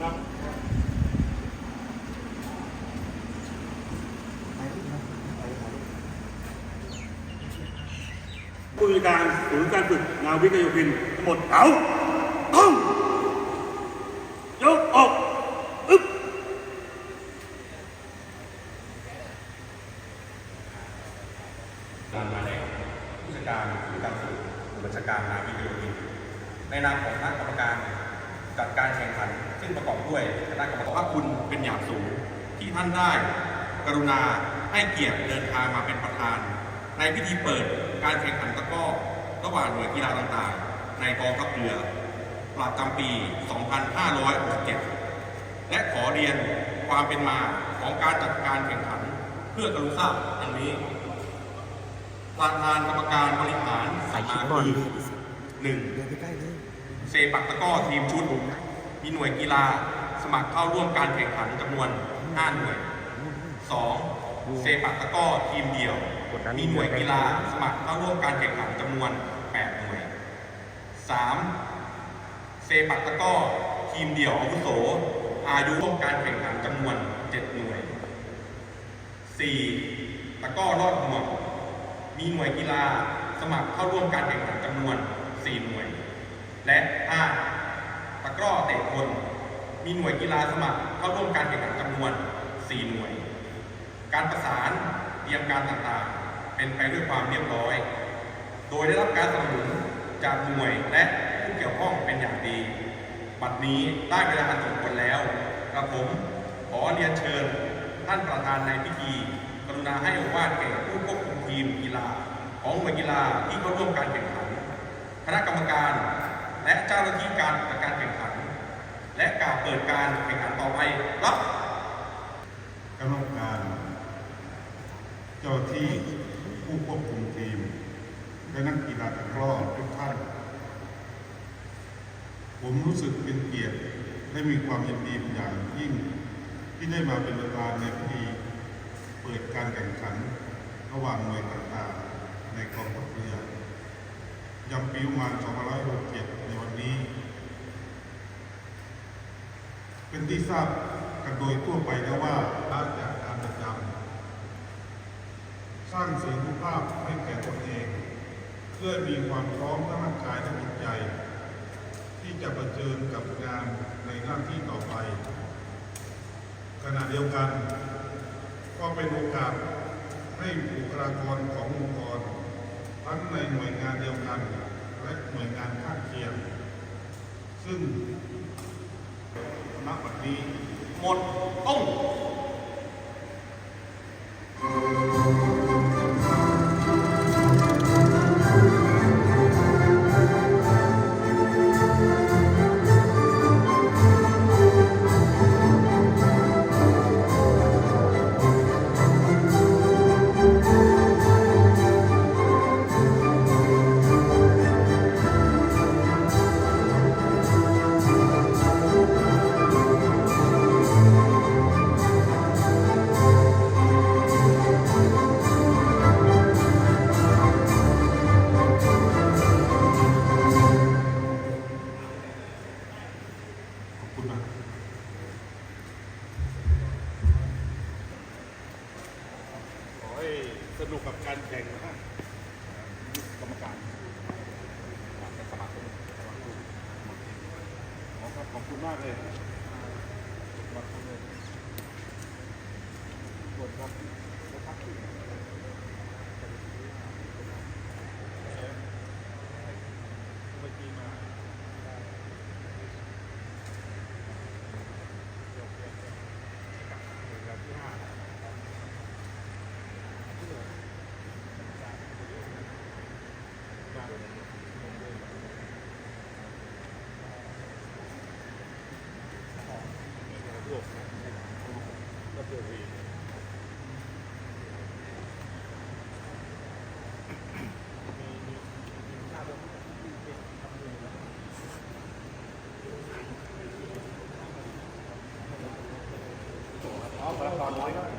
ครับผู้จัดการศูนย์การฝึกนาวิกโยธินทั้งหมดเอาต้องยกออกอึ๊บการมาแดงผู้จัดการศูนย์การฝึกผู้บัญชาการนาวิกโยธินในนามของคณะกรรมการ จัดการแข่งขัน ซึ่งประกอบด้วยคณะกรรมการพระคุณเป็นอย่างสูงที่ท่านได้ กรุณาให้เกียรติเดินทางมาเป็นประธาน ในพิธีเปิดการแข่งขันตะกร้อระหว่างหน่วยกีฬาต่างๆ ในกองทัพเรือประจำปี 2567 และขอเรียนความเป็นมาของการจัดการแข่งขันเพื่อกรุณทราบดังนี้ประธานกรรมการบริหารสใส่ภาชุดบอลคือดิหนึ่ง เซปักตะก้อทีมชุด มีหน่วยกีฬาสมัครเข้าร่วมการแข่งขันจำนวน 5 หน่วย 2. เซปักตะก้อทีมเดียว มีหน่วยกีฬาสมัครเข้าร่วมการแข่งขันจำนวน 8 หน่วย 3. เซปักตะก้อทีมเดี่ยวอาวุโส อายุร่วมการแข่งขันจำนวน 7 หน่วย 4. ตะก้อรอดห่วงมีหน่วยกีฬาสมัครเข้าร่วมการแข่งขันจำนวน 4 หน่วย และ 5. ตะกร้อเตะคน มีหน่วยกีฬาสมัครเข้าร่วมการแข่งขันจำนวน 4 หน่วย การประสานเตรียมการต่างๆ เป็นไปด้วยความเรียบร้อย โดยได้รับการสนับสนุนจากหน่วยและผู้เกี่ยวข้องเป็นอย่างดี บัดนี้ได้เวลาอันสมควรแล้วกระผมขอเรียนเชิญท่านประธานในพิธี กรุณาให้อวาทแก่ผู้ควบคุมทีมกีฬา ของหน่วยกีฬาที่เข้าร่วมการแข่งขัน คณะกรรมการ และเจ้าหน้าที่การจัดการแข่งขัน และกล่าวเปิดการแข่งขันต่อไปรับกรรมการ เจ้าที่ผู้ควบคุมทีม และนักกีฬาตะกร้อทุกท่าน ผมรู้สึกเป็นเกียรติและมีความยินดีเป็นอย่างยิ่ง ที่ได้มาเป็นประธานในพิธีเปิดการแข่งขัน ระหว่างหน่วยต่างๆในกองทัพเรือ ยำปีประมาณ2567 ในวันนี้ เป็นที่ทราบกันโดยทั่วไปแล้วว่าได้จากการประจำสร้างเสรีภาพให้แก่ตนเอง เพื่อมีความพร้อมทั้งร่างกายและจิตใจ ที่จะเผชิญกับงานในหน้าที่ต่อไป ขณะเดียวกัน ก็เป็นโอกาสให้บุคลากรขององค์กรทั้งในหน่วยงานเดียวกัน และหน่วยงานข้างเคียง ซึ่งณบัดนี้ หมดต้อง การแข่งนะกรรมการสมาคมขอครับขอบคุณมากเลยขอบคุณเลยขอบคุณครับเมื่อกี้มา เอาละตอนนี้